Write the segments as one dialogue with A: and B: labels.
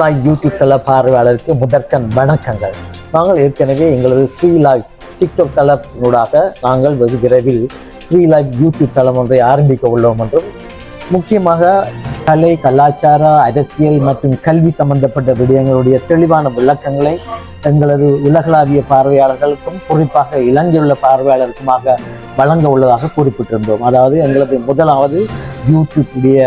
A: Live YouTube தள பார்வையாளருக்கு முதற்கண் வணக்கங்கள். நாங்கள் ஏற்கனவே எங்களது ஃப்ரீ லைவ் டிக்டாக் தளத்தினூடாக நாங்கள் வெகு விரைவில் ஃப்ரீ லைவ் யூடியூப் தளம் ஒன்றை ஆரம்பிக்க உள்ளோம் என்றும் முக்கியமாக கலை கலாச்சார அரசியல் மற்றும் கல்வி சம்பந்தப்பட்ட விடயங்களுடைய தெளிவான விளக்கங்களை எங்களது உலகளாவிய பார்வையாளர்களுக்கும் குறிப்பாக இலங்கையுள்ள பார்வையாளருக்குமாக வழங்க உள்ளதாக குறிப்பிட்டிருந்தோம். அதாவது எங்களது முதலாவது யூடியூப்புடைய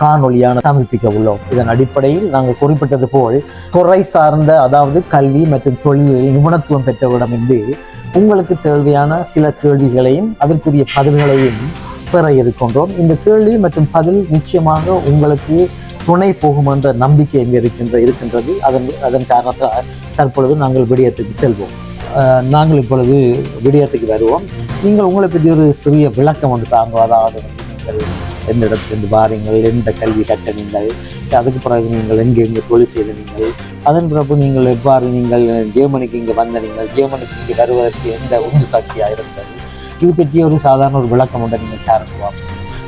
A: காணொலியான சமர்ப்பிக்க உள்ளோம். இதன் அடிப்படையில் நாங்கள் குறிப்பிட்டது போல் துறை சார்ந்த அதாவது கல்வி மற்றும் தொழிலில் நிபுணத்துவம் பெற்றவரிடமிருந்து உங்களுக்கு தேவையான சில கேள்விகளையும் அதற்குரிய பதில்களையும் பெற இருக்கின்றோம். இந்த கேள்வி மற்றும் பதில் நிச்சயமாக உங்களுக்கு துணை போகும் என்ற நம்பிக்கை எங்கே இருக்கின்ற இருக்கின்றது. அதன் அதன் காரணத்தால் தற்பொழுது நாங்கள் விடயத்துக்கு செல்வோம். நாங்கள் இப்பொழுது விடயத்துக்கு வருவோம். நீங்கள் உங்களை பற்றி ஒரு சிறிய விளக்கம் ஒன்று தாங்க அதாவது வந்து எந்த இடத்திலிருந்து வாரீங்கள் எந்த கல்வி கற்ற நீங்கள் அதுக்கு பிறகு நீங்கள் எங்கே எங்கே தொழில் செய்த நீங்கள் அதன் பிறகு நீங்கள் எவ்வாறு நீங்கள் ஜெர்மனிக்கு இங்கே வந்த நீங்கள் ஜெர்மனிக்கு இங்கே வருவதற்கு எந்த உந்து சக்தியாக இருந்தது? இது பற்றிய ஒரு சாதாரண ஒரு விளக்கம் ஒன்றை நீங்கள் காரணம்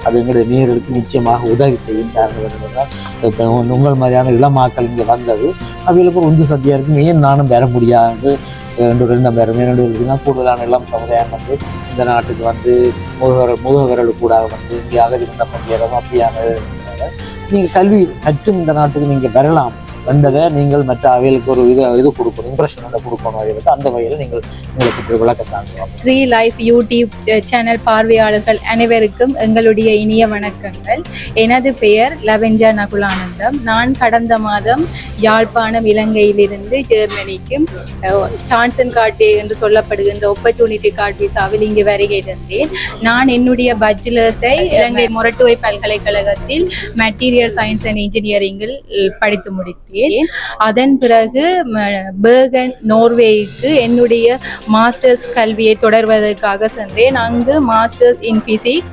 A: அது எங்களுடைய நேர்களுக்கு நிச்சயமாக உதவி செய்யும் காரணம் உங்கள் மாதிரியான இளமாக்கள் இங்கே வந்தது அவைகளுக்கு உந்து சக்தியாக இருக்கும் ஏன் நானும் பெற முடியாது? ரெண்டு ரெண்டு பேரும் இரண்டு பேருக்கு கூடுதலான இளம் சமுதாயம் வந்து இந்த நாட்டுக்கு வந்து முகவரல் முகவரல் கூட வந்து இங்கே அகதி விண்ணப்பம் செய்கிறோம் அப்படியான நீங்கள் கல்வி கற்றும் இந்த நாட்டுக்கு நீங்கள் வரலாம். வந்ததை நீங்கள் மற்ற அவைகளுக்கு ஒரு இது இது கொடுக்கணும் இம்ப்ரெஷன் கொடுக்கணும் அவைகளுக்கு அந்த வகையில் நீங்கள் உங்களுக்கு ஒரு
B: ஸ்ரீ லைஃப் யூடியூப் சேனல் பார்வையாளர்கள் அனைவருக்கும் எங்களுடைய இனிய வணக்கங்கள். எனது பெயர் லவெஞ்சா நகுலானந்தம். நான் கடந்த மாதம் யாழ்ப்பாணம் இலங்கையிலிருந்து ஜெர்மனிக்கு சான்சன் கார்டு என்று சொல்லப்படுகின்ற ஒப்பர்ச்சுனிட்டி கார்டு விசாவில் இங்கு வருகை தந்தேன். நான் என்னுடைய பச்சுலர்ஸை இலங்கை மொரட்டுவை பல்கலைக்கழகத்தில் மெட்டீரியல் சயின்ஸ் அண்ட் இன்ஜினியரிங்கில் படித்து முடித்தேன். அதன் பிறகு பேர்கன் நோர்வேக்கு என்னுடைய மாஸ்டர்ஸ் கல்வியை தொடர்வதற்காக சென்றேன். அங்கு masters in physics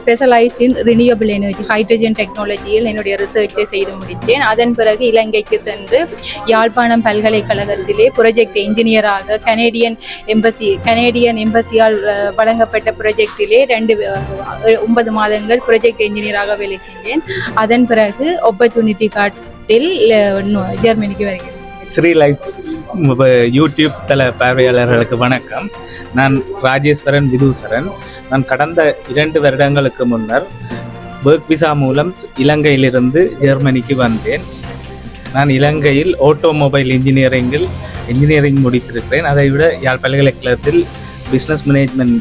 B: specialised in renewable energy hydrogen டெக்னாலஜியில் என்னுடைய ரிசர்ச்சை செய்து முடித்தேன். அதன் பிறகு இலங்கைக்கு சென்று யாழ்ப்பாணம் பல்கலைக்கழகத்திலே ப்ரொஜெக்ட் இன்ஜினியராக கனேடியன் எம்பசி கனேடியன் எம்பசியால் வழங்கப்பட்ட ப்ரொஜெக்டிலே ரெண்டு ஒன்பது மாதங்கள் ப்ரொஜெக்ட் இன்ஜினியராக வேலை செஞ்சேன். அதன் பிறகு ஆப்பர்ச்சுனிட்டி கார்டில் ஜெர்மனிக்கு வருகிறேன்.
C: ஸ்ரீ லைஃப் யூடியூப் தள பார்வையாளர்களுக்கு வணக்கம். நான் ராஜேஸ்வரன் விதூசரன். நான் கடந்த இரண்டு வருடங்களுக்கு முன்னர் பேர்க் விசா மூலம் இலங்கையிலிருந்து ஜெர்மனிக்கு வந்தேன். நான் இலங்கையில் ஆட்டோமொபைல் இன்ஜினியரிங்கில் இன்ஜினியரிங் முடித்திருக்கிறேன். அதை விட யாழ் பல்கலைக்கழகத்தில் பிஸ்னஸ் மேனேஜ்மெண்ட்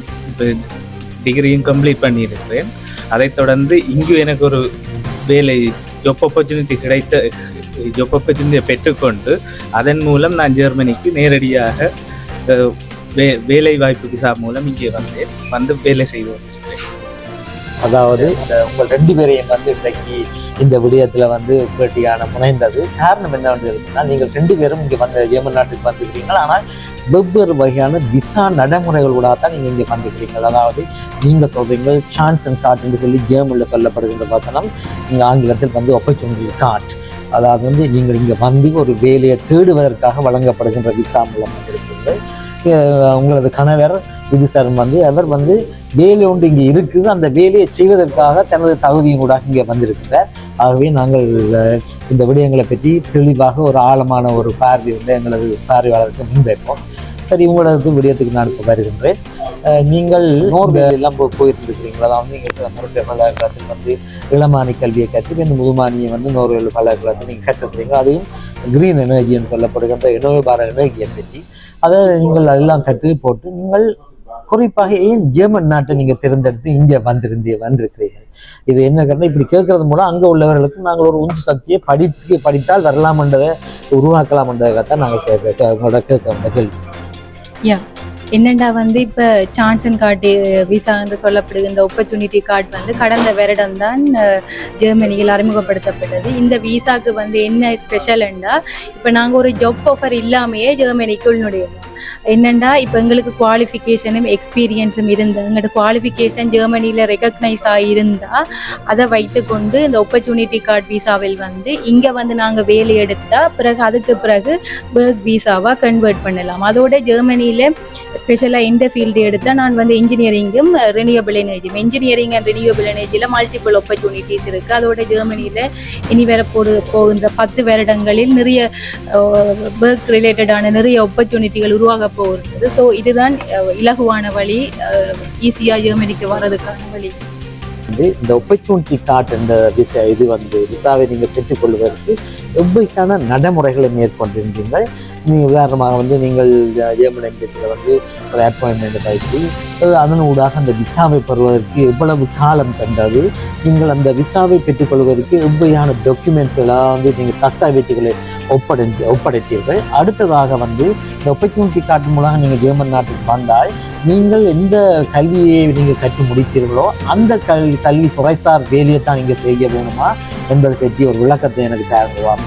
C: டிகிரியும் கம்ப்ளீட் பண்ணியிருக்கிறேன். அதைத் தொடர்ந்து இங்கு எனக்கு ஒரு வேலை ஜொப் ஆப்பர்ச்சுனிட்டி கிடைத்த ஜாப் ஆப்பர்ச்சுனிட்டியை பெற்றுக்கொண்டு அதன் மூலம் நான் ஜெர்மனிக்கு நேரடியாக வே வேலை வாய்ப்பு விசா மூலம் இங்கே வந்தேன் வந்து வேலை செய்து
A: அதாவது இந்த உங்கள் ரெண்டு பேரையும் வந்து இன்றைக்கு இந்த விடயத்தில் வந்து பேட்டியான முனைந்தது. காரணம் என்னவென்று இருக்குன்னா நீங்கள் ரெண்டு பேரும் இங்கே வந்த ஜெர்மன் நாட்டுக்கு வந்திருக்கிறீர்கள். ஆனால் வெவ்வேறு வகையான திசா கூட தான் நீங்கள் இங்கே வந்திருக்கிறீர்கள். அதாவது நீங்கள் சொல்கிறீங்க சான்ஸ் அண்ட் காட் என்று சொல்லி ஜெர்மன்ல சொல்லப்படுகின்ற வசனம் நீங்கள் ஆங்கிலத்தில் வந்து ஆப்பர்ச்சுனிட்டி காட் அதாவது வந்து நீங்கள் இங்கே வந்து ஒரு வேலையை தேடுவதற்காக வழங்கப்படுகின்ற விசா மூலம் வந்திருக்கிறீர்கள். உங்களது கணவர் விதுசரன் வந்து அவர் வந்து வேலை ஒன்று இங்கே இருக்குது. அந்த வேலையை செய்வதற்காக தனது தகுதியினூடாக இங்கே வந்திருக்கிறார். ஆகவே நாங்கள் இந்த விடயங்களை பற்றி தெளிவாக ஒரு ஆழமான ஒரு பார்வை வந்து எங்களது பார்வையாளருக்கு முன்வைப்போம் சரி உங்களது விடயத்துக்கு நான் இப்போ வருகின்றேன். நீங்கள் நோர்வே எல்லாம் போய் போயிருந்துருக்கிறீங்களா? அதாவது நீங்கள் முருகை பல்கலைக்கழகத்தில் வந்து இளமானி கல்வியை கற்று பின் முதுமானியை வந்து நோர்வே பல்கலைக்கழகத்தில் நீங்கள் கற்றுக்கிறீங்க அதையும் கிரீன் எனர்ஜின்னு சொல்லப்படுகின்ற இனோபார எனர்ஜியை பற்றி. அதை நீங்கள் எல்லாம் கற்று போட்டு நீங்கள் குறிப்பாக ஏன் ஜெர்மன் நாட்டை நீங்க தேர்ந்தெடுத்து இங்கே வந்திருந்தே வந்திருக்கிறீர்கள்? இது என்ன காரணம் இப்படி கேட்கறது மூலம் அங்க உள்ளவர்களுக்கு நாங்கள் ஒரு உந்து சக்தியை படித்து படித்தால் வரலாம் என்றதை உருவாக்கலாம் என்றதைத்தான் நாங்கள் கேட்க உங்களோட கேட்க வந்த கேள்வி.
B: என்னண்டா வந்து இப்போ சான்சன் கார்டு விசா என்று சொல்லப்படுகின்ற ஆப்பர்ச்சுனிட்டி கார்டு வந்து கடந்த வருடம் தான் ஜெர்மனியில் அறிமுகப்படுத்தப்பட்டது. இந்த விசாக்கு வந்து என்ன ஸ்பெஷல்ண்டா இப்போ நாங்கள் ஒரு ஜாப் ஆஃபர் இல்லாமையே ஜெர்மனிக்குள் நுழையலாம் என்னென்னா இப்போ எங்களுக்கு குவாலிஃபிகேஷனும் எக்ஸ்பீரியன்ஸும் இருந்தால் எங்களோட குவாலிஃபிகேஷன் ஜெர்மனியில் ரெகக்னைஸ் ஆகியிருந்தால் அதை வைத்துக்கொண்டு இந்த ஒப்பர்ச்சுனிட்டி கார்டு விசாவில் வந்து இங்கே வந்து நாங்கள் வேலை எடுத்தால் பிறகு அதுக்கு பிறகு பேர்க் விசாவாக கன்வெர்ட் பண்ணலாம். அதோட ஜெர்மனியில் ஸ்பெஷலாக எந்த ஃபீல்டு எடுத்தால் நான் வந்து இன்ஜினியரிங்கும் ரினியூவபிள் எனர்ஜியும் இன்ஜினியரிங் அண்ட் ரினியூவபிள் எனர்ஜியில் மல்டிபிள் ஆப்பர்ச்சுனிட்டிஸ் இருக்குது அதோட ஜெர்மனியில் இனி வர போடு போகின்ற பத்து வருடங்களில் நிறைய பேர்க் ரிலேட்டடான நிறைய opportunityகள் உருவாக போகிறது ஸோ இதுதான் இலகுவான வழி ஈஸியாக ஜெர்மனிக்கு வர்றதுக்கான வழி.
A: வந்து இந்த ஒப்பர்ச்சுனிட்டி கார்டு என்ற விசா இது வந்து விசாவை நீங்கள் பெற்றுக்கொள்வதற்கு எவ்வகைக்கான நடைமுறைகளை மேற்கொண்டிருந்தீங்கள் நீங்கள் உதாரணமாக வந்து நீங்கள் ஜெர்மன் எம்பசியில் வந்து ஒரு அப்பாயின்மெண்ட் வைத்து அதனூடாக அதன் ஊடாக அந்த விசாவை பெறுவதற்கு எவ்வளவு காலம் கண்டது நீங்கள் அந்த விசாவை பெற்றுக்கொள்வதற்கு எவ்வகையான டாக்குமெண்ட்ஸ் எல்லாம் வந்து நீங்கள் தஸ்தாவேஜுகளை ஒப்படை ஒப்படைத்தீர்கள்? அடுத்ததாக வந்து இந்த ஒப்பர்ச்சுனிட்டி கார்டு மூலம் நீங்கள் ஜெர்மன் நாட்டுக்கு வந்தால் நீங்கள் எந்த கல்வியை நீங்கள் கற்று முடித்தீர்களோ அந்த கல்வி கல்வி துறைசார் வேலையை தான் நீங்கள் செய்ய வேணுமா என்பதை பற்றி ஒரு விளக்கத்தை எனக்கு தேவைப்படுவார்